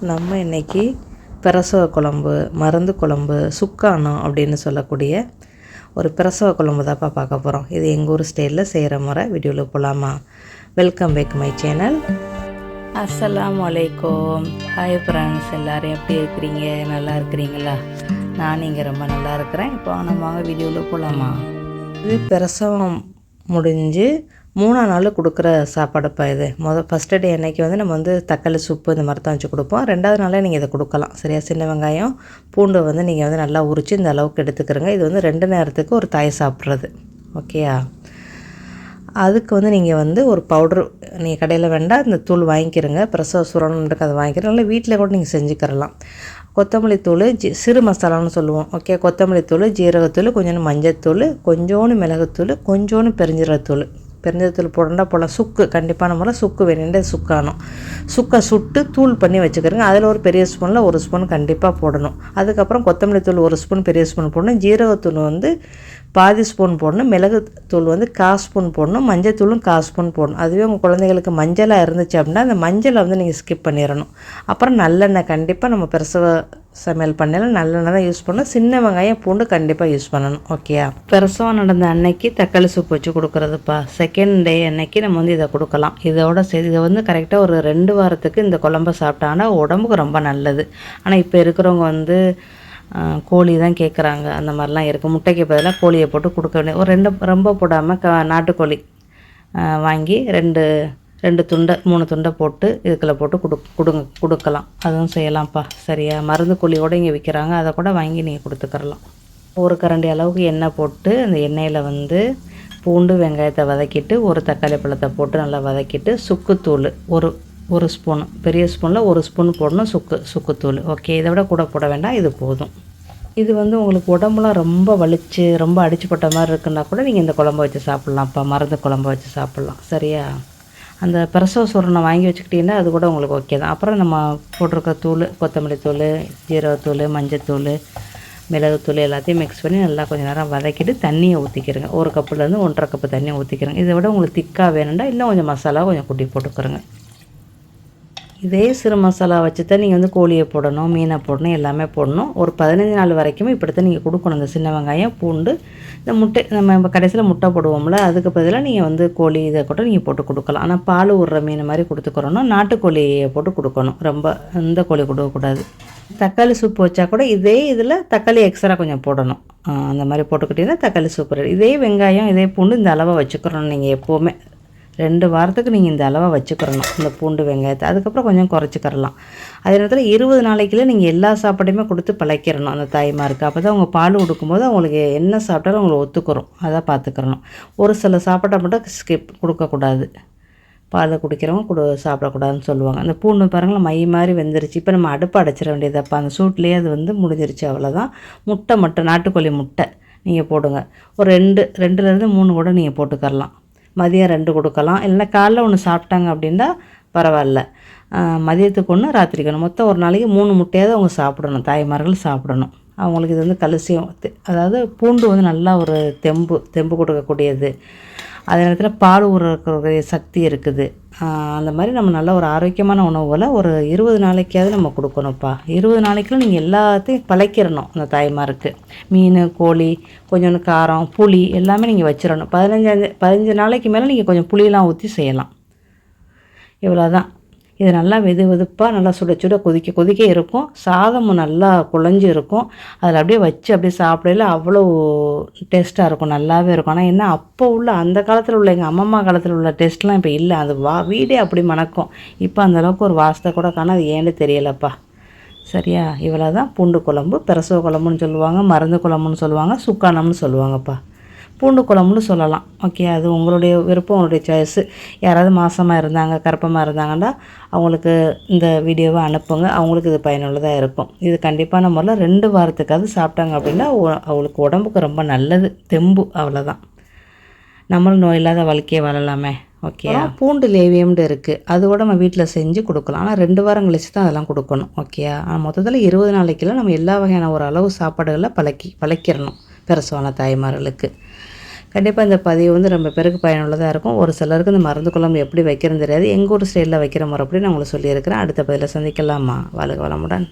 நம்ம இன்னைக்கு பிரசவ குழம்பு மருந்து குழம்பு சுக்கானம் அப்படின்னு சொல்லக்கூடிய ஒரு பிரசவ குழம்பு தான்ப்பா பார்க்க போகிறோம் இது எங்கள் ஊர் ஸ்டைலில் செய்கிற முறை. வீடியோவில் போகலாமா வெல்கம் பேக் மை சேனல் அஸ்ஸலாமு அலைக்கும். ஹாய் ஃப்ரெண்ட்ஸ் எல்லோரும் எப்படி இருக்கிறீங்க? நல்லா இருக்கிறீங்களா? நான் இங்கே ரொம்ப நல்லா இருக்கிறேன். இப்போ நம்ம வீடியோவில் போகலாமா இது பிரசவம் முடிஞ்சு மூணாம் நாள் கொடுக்குற சாப்பாடுப்பா இது. மொதல் ஃபஸ்ட்டு டே அன்னைக்கு வந்து நம்ம வந்து தக்காளி சூப்பு இந்த மாதிரி தான் வச்சு கொடுப்போம். ரெண்டாவது நாளே நீங்கள் இதை கொடுக்கலாம். சரியா? சின்ன வெங்காயம் பூண்டு வந்து நீங்கள் வந்து நல்லா உரித்து இந்த அளவுக்கு எடுத்துக்கிறங்க. இது வந்து ரெண்டு நேரத்துக்கு ஒரு தாய் சாப்பிட்றது. ஓகேயா அதுக்கு வந்து நீங்கள் வந்து ஒரு பவுட்ரு நீங்கள் கடையில் வேண்டாம் இந்த தூள் வாங்கிக்கிறங்க. பிரசவ சுரணுன்றக்கு அதை வாங்கிக்கிறோம் இல்லை வீட்டில் கூட நீங்கள் செஞ்சுக்கிறலாம் கொத்தமல்லி தூள் ஜி சிறு மசாலான்னு சொல்லுவோம். ஓகே கொத்தமல்லி தூள் ஜீரகத்தூள் கொஞ்சோண்டு மஞ்சத்தூள் கொஞ்சோண்டு மிளகுத்தூள் கொஞ்சோண்டு பெருஞ்சீரகத்தூள். பெருஞ்சீரகத்தூள் போடண்டா போல். சுக்கு கண்டிப்பான முறை சுக்கு வேணுன்ற சுக்கானும் சுக்கை சுட்டு தூள் பண்ணி வச்சுக்கிறோங்க. அதில் ஒரு பெரிய ஸ்பூனில் ஒரு ஸ்பூன் கண்டிப்பாக போடணும். அதுக்கப்புறம் கொத்தமல்லி தூள் ஒரு ஸ்பூன் பெரிய ஸ்பூன் போடணும். ஜீரகத்தூள் வந்து பாதி ஸ்பூன் போடணும். மிளகு தூள் வந்து கா ஸ்பூன் போடணும். மஞ்சத்தூளும் கா ஸ்பூன் போடணும். அதுவே உங்கள் குழந்தைகளுக்கு மஞ்சளாக இருந்துச்சு அப்படின்னா அந்த மஞ்சளை வந்து நீங்கள் ஸ்கிப் பண்ணிடணும். அப்புறம் நல்லெண்ணெய் கண்டிப்பாக நம்ம பிரசவ சமையல் பண்ணல நல்லெண்ணெய் தான் யூஸ் பண்ணணும். சின்ன வெங்காயம் பூண்டு கண்டிப்பாக யூஸ் பண்ணணும். ஓகேயா பிரசவம் நடந்த அன்னைக்கு தக்காளி சூப் வச்சு கொடுக்குறதுப்பா. செகண்ட் டே அன்னைக்கு நம்ம வந்து இதை கொடுக்கலாம். இதோட சேர்த்து இதை வந்து கரெக்டாக ஒரு ரெண்டு வாரத்துக்கு இந்த குழம்ப சாப்பிட்டாங்கன்னா உடம்புக்கு ரொம்ப நல்லது. ஆனால் இப்போ இருக்கிறவங்க வந்து கோழி தான் கேட்குறாங்க அந்த மாதிரிலாம் இருக்குது முட்டைக்கு பதிலாக கோழியை போட்டு கொடுக்க வேண்டிய ஒரு ரெண்டு ரொம்ப போடாமல் க நாட்டுக்கோழி வாங்கி ரெண்டு ரெண்டு துண்டை மூணு துண்டை போட்டு இதுக்குள்ள போட்டு கொடு கொடுங்க கொடுக்கலாம். அதுவும் செய்யலாம்ப்பா. சரியா? மருந்து குழியோடு இங்கே விற்கிறாங்க அதை கூட வாங்கி நீங்கள் கொடுத்துக்கறலாம். ஒரு கரண்டி அளவுக்கு எண்ணெய் போட்டு அந்த எண்ணெயில் வந்து பூண்டு வெங்காயத்தை வதக்கிட்டு ஒரு தக்காளி பழத்தை போட்டு நல்லா வதக்கிட்டு சுக்குத்தூள் ஒரு ஒரு ஸ்பூன் பெரிய ஸ்பூனில் ஒரு ஸ்பூன் போடணும் சுக்கு சுக்குத்தூள். ஓகே? இதை விட கூட போட வேண்டாம். இது போதும். இது வந்து உங்களுக்கு உடம்புலாம் ரொம்ப வலிச்சு ரொம்ப அடிச்சுப்பட்ட மாதிரி இருக்குன்னா கூட நீங்கள் இந்த குழம்பு வச்சு சாப்பிட்லாம்ப்பா. மருந்து குழம்பு வச்சு சாப்பிட்லாம். சரியா? அந்த பிரசவ சூரணை வாங்கி வச்சுக்கிட்டிங்கன்னா அது கூட உங்களுக்கு ஓகே தான். அப்புறம் நம்ம போட்டிருக்க தூள் கொத்தமல்லி தூள் ஜீரகத்தூள் மஞ்சத்தூள் மிளகுத்தூள் எல்லாத்தையும் மிக்ஸ் பண்ணி நல்லா கொஞ்சம் நேரம் வதக்கிட்டு தண்ணியை ஊற்றிக்கிறங்க ஒரு கப்புலேருந்து ஒன்றரை கப்பு தண்ணியை ஊற்றிக்கிறங்க இதை விட உங்களுக்கு திக்காக வேணும்னா இன்னும் கொஞ்சம் மசாலா கொஞ்சம் குட்டி போட்டுக்கிறோங்க. இதே சிறு மசாலா வச்சு தான் நீங்கள் வந்து கோழியை போடணும் மீனை போடணும் எல்லாமே போடணும். ஒரு பதினஞ்சு நாள் வரைக்குமே இப்படி தான் நீங்கள் கொடுக்கணும். இந்த சின்ன வெங்காயம் பூண்டு இந்த முட்டை நம்ம இப்போ கடைசியில் முட்டை போடுவோம்ல அதுக்கு பதிலாக நீங்கள் வந்து கோழி இதை கூட நீங்கள் போட்டு கொடுக்கலாம். ஆனால் பால் விட்ற மீன் மாதிரி கொடுத்துக்கிறோன்னா நாட்டுக்கோழியை போட்டு கொடுக்கணும். ரொம்ப இந்த கோழி கொடுக்கக்கூடாது. தக்காளி சூப் வச்சா கூட இதே இதில் தக்காளி எக்ஸ்ட்ரா கொஞ்சம் போடணும். அந்த மாதிரி போட்டுக்கிட்டிங்கன்னா தக்காளி சூப் இதே வெங்காயம் இதே பூண்டு இந்த அளவை வச்சுக்கிறோம் நீங்கள் எப்போவுமே. ரெண்டு வாரத்துக்கு நீங்கள் இந்த அளவை வச்சுக்கிறணும். இந்த பூண்டு வெங்காயத்தை. அதுக்கப்புறம் கொஞ்சம் குறைச்சிக்கிறலாம். அதே நேரத்தில் இருபது நாளைக்குள்ளே நீங்கள் எல்லா சாப்பாடையுமே கொடுத்து பழக்கிறணும். அந்த தாய்மாருக்கு. அப்போ தான் அவங்க பால் கொடுக்கும்போது அவங்களுக்கு என்ன சாப்பிட்டாலும் அவங்களை ஒத்துக்கிறோம். அதை பார்த்துக்கிறணும் ஒரு சில சாப்பாட்டை மட்டும் ஸ்கிப் கொடுக்கக்கூடாது. பால் குடிக்கிறவங்க கொடு சாப்பிடக்கூடாதுன்னு சொல்லுவாங்க. அந்த பூண்டு பாருங்களேன் மை மாதிரி வெந்துருச்சு. இப்போ நம்ம அடுப்பு அடைச்சிட வேண்டியதப்போ அந்த சூட்லேயே அது வந்து முடிஞ்சிருச்சு அவ்வளோதான் முட்டை மட்டும் நாட்டுக்கோழி முட்டை நீங்கள் போடுங்க. ஒரு ரெண்டு ரெண்டுலேருந்து மூணு கூட நீங்கள் போட்டுக்கரலாம் மதியம் ரெண்டு கொடுக்கலாம். இல்லைன்னா காலைல ஒன்று சாப்பிட்டாங்க அப்படின்னா பரவாயில்ல. மதியத்துக்கு ஒன்று ராத்திரிக்கு ஒன்று மொத்தம் ஒரு நாளைக்கு மூணு முட்டையாவது அவங்க சாப்பிடணும். தாய்மார்கள் சாப்பிடணும். அவங்களுக்கு இது வந்து கல்சியம் அதாவது பூண்டு வந்து நல்லா ஒரு தெம்பு தெம்பு கொடுக்கக்கூடியது. அதே நேரத்தில் பால் ஊறக்கூடிய சக்தி இருக்குது. அந்த மாதிரி நம்ம நல்ல ஒரு ஆரோக்கியமான உணவுகளை ஒரு இருபது நாளைக்காவது நம்ம கொடுக்கணும்ப்பா. இருபது நாளைக்குள்ள நீங்கள் எல்லாத்தையும் பழைக்கிறணும் அந்த தாய்மாருக்கு. மீன் கோழி கொஞ்சோண்டு காரம் புளி எல்லாமே நீங்கள் வச்சிடணும் பதினஞ்சு பதினஞ்சு நாளைக்கு மேலே நீங்கள் கொஞ்சம் புளியெலாம் ஊற்றி செய்யலாம். இவ்வளோ தான் இது நல்லா வெது வெதுப்பாக நல்லா சுட சுட கொதிக்க கொதிக்க இருக்கும். சாதமும் நல்லா குழஞ்சி இருக்கும். அதில் அப்படியே வச்சு அப்படியே சாப்பிடல அவ்வளோ டேஸ்ட்டாக இருக்கும். நல்லாவே இருக்கும். ஆனால் என்ன அப்போ உள்ள அந்த காலத்தில் உள்ள எங்கள் அம்மம்மா காலத்தில் உள்ள டேஸ்ட்லாம் இப்போ இல்லை. அது வா வீடே அப்படி மணக்கும். இப்போ அந்தளவுக்கு ஒரு வாசத்தை கூட காண அது ஏன்னு தெரியலப்பா. சரியா? இவ்வளோ தான் பூண்டு குழம்பு பிரசவ குழம்புன்னு சொல்லுவாங்க மருந்து குழம்புன்னு சொல்லுவாங்க சுக்கானம்னு சொல்லுவாங்கப்பா. பூண்டு குழம்புன்னு சொல்லலாம். ஓகே அது உங்களுடைய விருப்பம் உங்களுடைய சாய்ஸு யாராவது மாதமாக இருந்தாங்க கருப்பமாக இருந்தாங்கன்னா அவங்களுக்கு இந்த வீடியோவை அனுப்புங்க. அவங்களுக்கு இது பயனுள்ளதாக இருக்கும். இது கண்டிப்பான முறையில் ரெண்டு வாரத்துக்காவது சாப்பிட்டாங்க அப்படின்னா அவங்களுக்கு உடம்புக்கு ரொம்ப நல்லது. தெம்பு அவ்வளோதான் நம்மளும் நோய் இல்லாத வாழ்க்கையை வாழலாமே. ஓகே பூண்டு லேவியம்னு இருக்குது அதோட நம்ம வீட்டில் செஞ்சு கொடுக்கலாம். ஆனால் ரெண்டு வாரம் கழிச்சு தான் அதெல்லாம் கொடுக்கணும். ஓகே ஆனால் மொத்தத்தில் இருபது நாளைக்கெல்லாம் நம்ம எல்லா வகையான ஒரு அளவு சாப்பாடுகளை பழக்கி பழக்கிடணும். பிரசவான தாய்மார்களுக்கு. கண்டிப்பாக இந்த பதிவு வந்து ரொம்ப பேருக்கு பயனுள்ளதாக இருக்கும். ஒரு சிலருக்கு இந்த மருந்து குழம்பு எப்படி வைக்கிறது தெரியாது. எங்கள் ஊர் ஸ்டைலில் வைக்கிற முறைப்படி நான் உங்களுக்கு சொல்லியிருக்கிறேன். அடுத்த பதிவில் சந்திக்கலாமா? வாழ்க வளமுடன்.